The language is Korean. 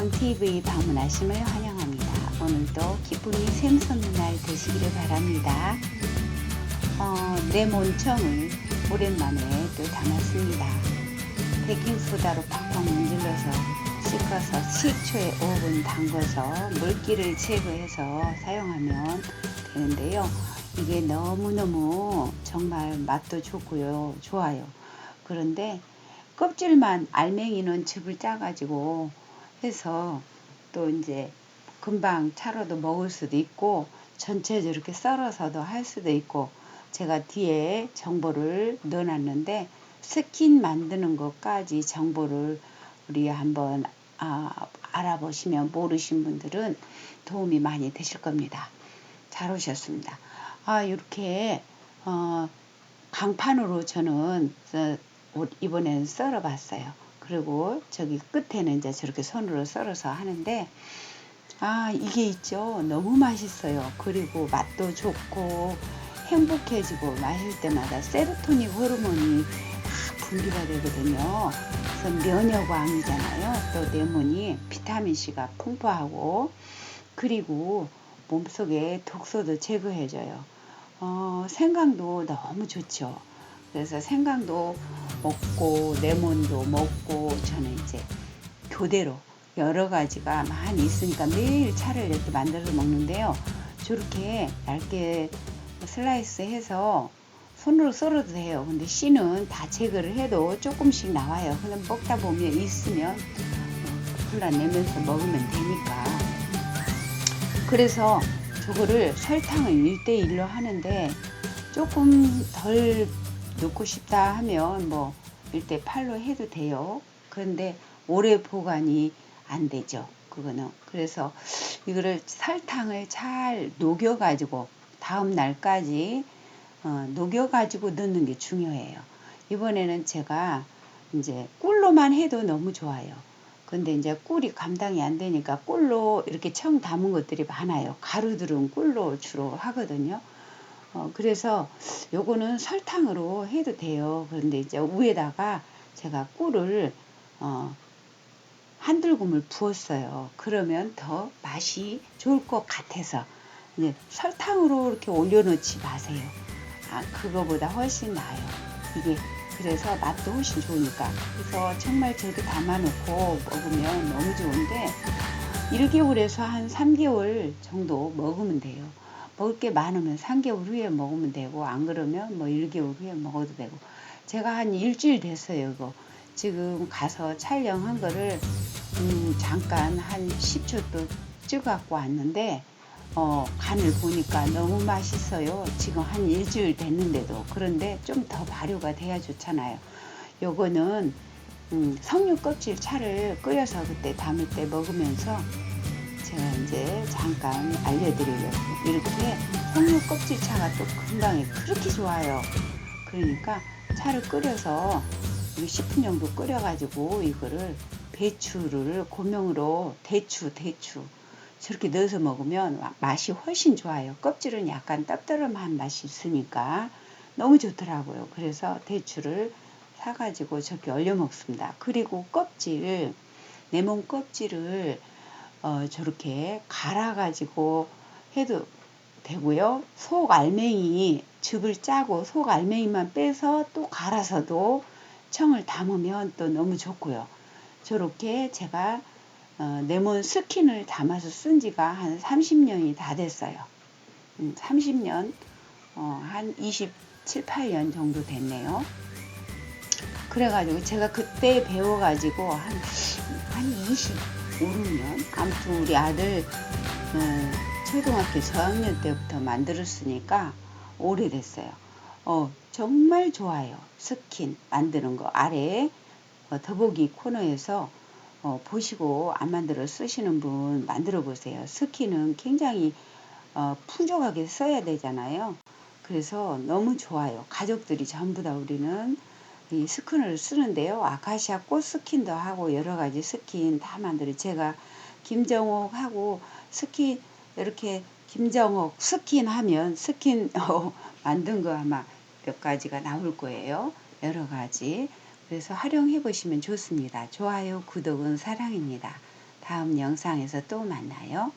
건강TV 방문하심을 환영합니다. 오늘도 기쁨이 샘솟는 날 되시기를 바랍니다. 어, 레몬청을 오랜만에 또 담았습니다. 베킹소다로 팍팍 문질러서 씻어서 식초에 5분 담궈서 물기를 제거해서 사용하면 되는데요. 이게 너무너무 정말 맛도 좋고요. 좋아요. 그런데 껍질만 알맹이는 즙을 짜가지고 해서 또 이제 금방 차로도 먹을 수도 있고 전체 저렇게 썰어서도 할 수도 있고 제가 뒤에 정보를 넣어놨는데 스킨 만드는 것까지 정보를 우리 한번 아, 알아보시면 모르신 분들은 도움이 많이 되실 겁니다. 잘 오셨습니다. 아 이렇게 어, 강판으로 저는 어, 이번에는 썰어봤어요. 그리고 저기 끝에는 이제 저렇게 손으로 썰어서 하는데 아 이게 있죠. 너무 맛있어요. 그리고 맛도 좋고 행복해지고 마실 때마다 세로토닌 호르몬이 막 분비가 되거든요. 그래서 면역왕이잖아요. 또 레몬이 비타민 C가 풍부하고 그리고 몸속에 독소도 제거해줘요. 어, 생강도 너무 좋죠. 그래서 생강도 먹고 레몬도 먹고 저는 이제 교대로 여러 가지가 많이 있으니까 매일 차를 이렇게 만들어서 먹는데요. 저렇게 얇게 슬라이스 해서 손으로 썰어도 돼요. 근데 씨는 다 제거를 해도 조금씩 나와요. 그냥 먹다 보면 있으면 골라내면서 먹으면 되니까. 그래서 저거를 설탕을 1대1로 하는데 조금 덜 넣고 싶다 하면 뭐 1대 8로 해도 돼요. 그런데 오래 보관이 안 되죠. 그거는. 그래서 이거를 설탕을 잘 녹여 가지고 다음 날까지 어, 녹여 가지고 넣는 게 중요해요. 이번에는 제가 이제 꿀로만 해도 너무 좋아요. 근데 이제 꿀이 감당이 안 되니까 꿀로 이렇게 청 담은 것들이 많아요. 가루 들은 꿀로 주로 하거든요. 어, 그래서 요거는 설탕으로 해도 돼요. 그런데 이제 위에다가 제가 꿀을 어, 한 들굼을 부었어요. 그러면 더 맛이 좋을 것 같아서 이제 설탕으로 이렇게 올려놓지 마세요. 아, 그거보다 훨씬 나아요. 이게 그래서 맛도 훨씬 좋으니까. 그래서 정말 저렇게 담아놓고 먹으면 너무 좋은데 1개월에서 한 3개월 정도 먹으면 돼요. 먹을 게 많으면 3개월 후에 먹으면 되고 안 그러면 뭐 1개월 후에 먹어도 되고. 제가 한 일주일 됐어요 이거. 지금 가서 촬영한 거를 음 잠깐 한 10초 또 찍어갖고 왔는데 어 간을 보니까 너무 맛있어요. 지금 한 일주일 됐는데도. 그런데 좀 더 발효가 돼야 좋잖아요. 요거는 음 석류 껍질 차를 끓여서 그때 담을 때 먹으면서 제가 이제 잠깐 알려드리려고 이렇게 석류 껍질차가 또 건강에 그렇게 좋아요. 그러니까 차를 끓여서 10분 정도 끓여가지고 이거를 배추를 고명으로 대추 대추 저렇게 넣어서 먹으면 맛이 훨씬 좋아요. 껍질은 약간 떡더름한 맛이 있으니까 너무 좋더라고요. 그래서 대추를 사가지고 저렇게 얼려 먹습니다. 그리고 껍질 레몬 껍질을 어, 저렇게 갈아가지고 해도 되고요. 속 알맹이 즙을 짜고 속 알맹이만 빼서 또 갈아서도 청을 담으면 또 너무 좋고요. 저렇게 제가 어, 레몬 스킨을 담아서 쓴 지가 한 30년이 다 됐어요. 음, 30년, 어, 한 27, 8년 정도 됐네요. 그래가지고 제가 그때 배워가지고 한, 한 20, 5, 6년? 아무튼 우리 아들 어, 초등학교 저학년 때부터 만들었으니까 오래됐어요. 어, 정말 좋아요. 스킨 만드는 거 아래 어, 더보기 코너에서 어, 보시고 안 만들어 쓰시는 분 만들어 보세요. 스킨은 굉장히 어, 풍족하게 써야 되잖아요. 그래서 너무 좋아요. 가족들이 전부 다 우리는 이 스킨을 쓰는데요. 아카시아 꽃 스킨도 하고 여러 가지 스킨 다 만들어 제가 김정옥하고 스킨 이렇게 김정옥 스킨 하면 스킨 어, 만든 거 아마 몇 가지가 나올 거예요. 여러 가지. 그래서 활용해 보시면 좋습니다. 좋아요, 구독은 사랑입니다. 다음 영상에서 또 만나요.